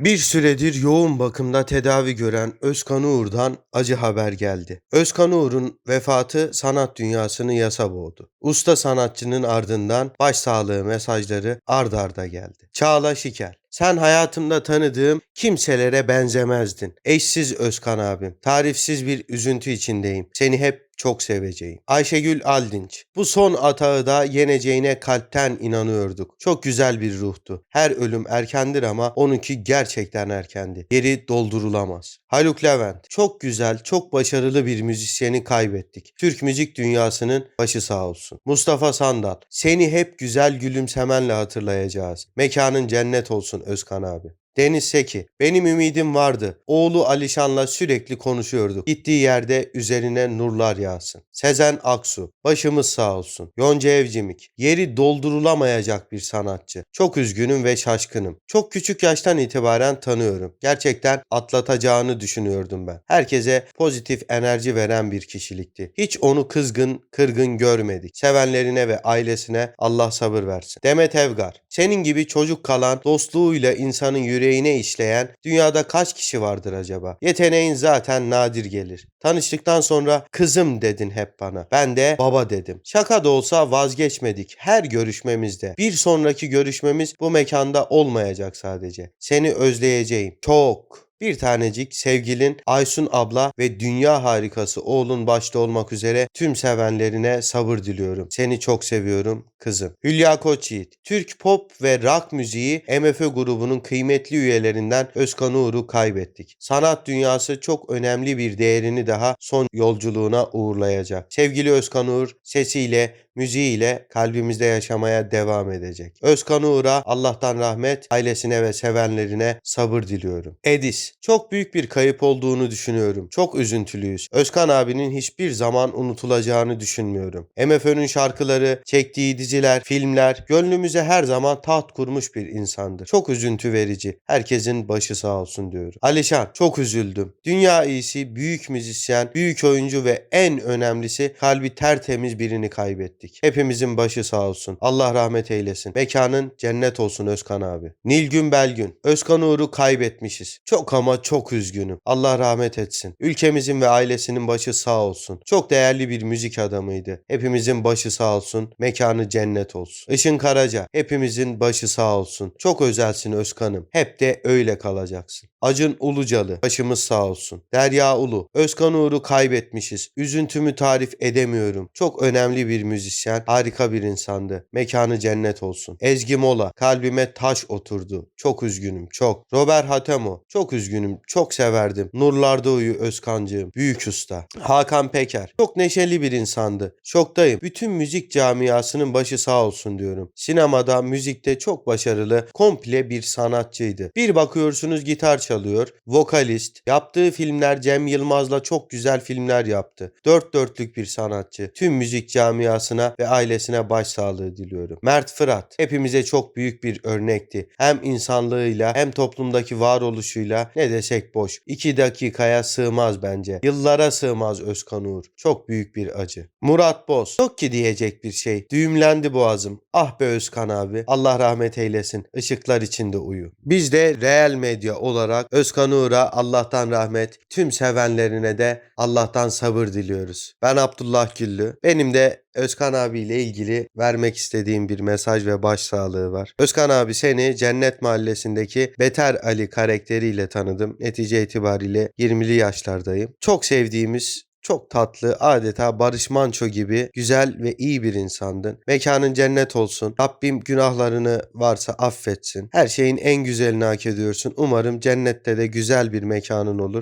Bir süredir yoğun bakımda tedavi gören Özkan Uğur'dan acı haber geldi. Özkan Uğur'un vefatı sanat dünyasını yasa boğdu. Usta sanatçının ardından başsağlığı mesajları ard arda geldi. Çağla Şikel sen hayatımda tanıdığım kimselere benzemezdin. Eşsiz Özkan abim. Tarifsiz bir üzüntü içindeyim. Seni hep çok seveceğim. Ayşegül Aldinç. Bu son atağı da yeneceğine kalpten inanıyorduk. Çok güzel bir ruhtu. Her ölüm erkendir ama onunki gerçekten erkendi. Yeri doldurulamaz. Haluk Levent. Çok güzel, çok başarılı bir müzisyeni kaybettik. Türk müzik dünyasının başı sağ olsun. Mustafa Sandal. Seni hep güzel gülümsemenle hatırlayacağız. Mekanın cennet olsun Özkan abi. Deniz Seki. Benim ümidim vardı. Oğlu Alişan'la sürekli konuşuyorduk. Gittiği yerde üzerine nurlar yağsın. Sezen Aksu. Başımız sağ olsun. Yonca Evcimik. Yeri doldurulamayacak bir sanatçı. Çok üzgünüm ve şaşkınım. Çok küçük yaştan itibaren tanıyorum. Gerçekten atlatacağını düşünüyordum ben. Herkese pozitif enerji veren bir kişilikti. Hiç onu kızgın, kırgın görmedik. Sevenlerine ve ailesine Allah sabır versin. Demet Evgar. Senin gibi çocuk kalan, dostluğuyla insanın yüreğine işleyen dünyada kaç kişi vardır acaba? Yeteneğin zaten nadir gelir. Tanıştıktan sonra kızım dedin hep bana. Ben de baba dedim. Şaka da olsa vazgeçmedik her görüşmemizde. Bir sonraki görüşmemiz bu mekanda olmayacak sadece. Seni özleyeceğim. Çok. Bir tanecik sevgilin Aysun abla ve dünya harikası oğlun başta olmak üzere tüm sevenlerine sabır diliyorum. Seni çok seviyorum kızım. Hülya Koçyiğit. Türk pop ve rock müziği MFÖ grubunun kıymetli üyelerinden Özkan Uğur'u kaybettik. Sanat dünyası çok önemli bir değerini daha son yolculuğuna uğurlayacak. Sevgili Özkan Uğur sesiyle, müziğiyle kalbimizde yaşamaya devam edecek. Özkan Uğur'a Allah'tan rahmet, ailesine ve sevenlerine sabır diliyorum. Edis. Çok büyük bir kayıp olduğunu düşünüyorum. Çok üzüntülüyüz. Özkan abinin hiçbir zaman unutulacağını düşünmüyorum. MFÖ'nün şarkıları, çektiği diziler, filmler gönlümüze her zaman taht kurmuş bir insandır. Çok üzüntü verici. Herkesin başı sağ olsun diyorum. Alişan çok üzüldüm. Dünya iyisi, büyük müzisyen, büyük oyuncu ve en önemlisi kalbi tertemiz birini kaybettik. Hepimizin başı sağ olsun. Allah rahmet eylesin. Mekanın cennet olsun Özkan abi. Nilgün Belgün. Özkan Uğur'u kaybetmişiz. Çok ama çok üzgünüm. Allah rahmet etsin. Ülkemizin ve ailesinin başı sağ olsun. Çok değerli bir müzik adamıydı. Hepimizin başı sağ olsun. Mekanı cennet olsun. Işın Karaca. Hepimizin başı sağ olsun. Çok özelsin Özkan'ım. Hep de öyle kalacaksın. Acın Ulucalı. Başımız sağ olsun. Derya Ulu. Özkan Uğur'u kaybetmişiz. Üzüntümü tarif edemiyorum. Çok önemli bir müzisyen. Harika bir insandı. Mekanı cennet olsun. Ezgi Mola. Kalbime taş oturdu. Çok üzgünüm. Çok. Robert Hatemo. Çok üzgünüm. Çok severdim. Nurlarda uyu Özkancığım. Büyük usta. Hakan Peker. Çok neşeli bir insandı. Şoktayım. Bütün müzik camiasının başı sağ olsun diyorum. Sinemada, müzikte çok başarılı, komple bir sanatçıydı. Bir bakıyorsunuz gitar çalıyor, vokalist. Yaptığı filmler Cem Yılmaz'la çok güzel filmler yaptı. Dört dörtlük bir sanatçı. Tüm müzik camiasına ve ailesine başsağlığı diliyorum. Mert Fırat hepimize çok büyük bir örnekti. Hem insanlığıyla hem toplumdaki varoluşuyla ne desek boş. İki dakikaya sığmaz bence. Yıllara sığmaz Özkan Uğur. Çok büyük bir acı. Murat Boz. Yok ki diyecek bir şey. Düğümlendi boğazım. Ah be Özkan abi. Allah rahmet eylesin. Işıklar içinde uyu. Biz de Real Medya olarak Özkan Uğur'a Allah'tan rahmet, tüm sevenlerine de Allah'tan sabır diliyoruz. Ben Abdullah Güllü. Benim de Özkan abiyle ilgili vermek istediğim bir mesaj ve başsağlığı var. Özkan abi seni Cennet Mahallesi'ndeki Beter Ali karakteriyle tanıdım. Netice itibariyle 20'li yaşlardayım. Çok sevdiğimiz çok tatlı, adeta Barış Manço gibi güzel ve iyi bir insandın. Mekanın cennet olsun. Rabbim günahlarını varsa affetsin. Her şeyin en güzelini hak ediyorsun. Umarım cennette de güzel bir mekanın olur.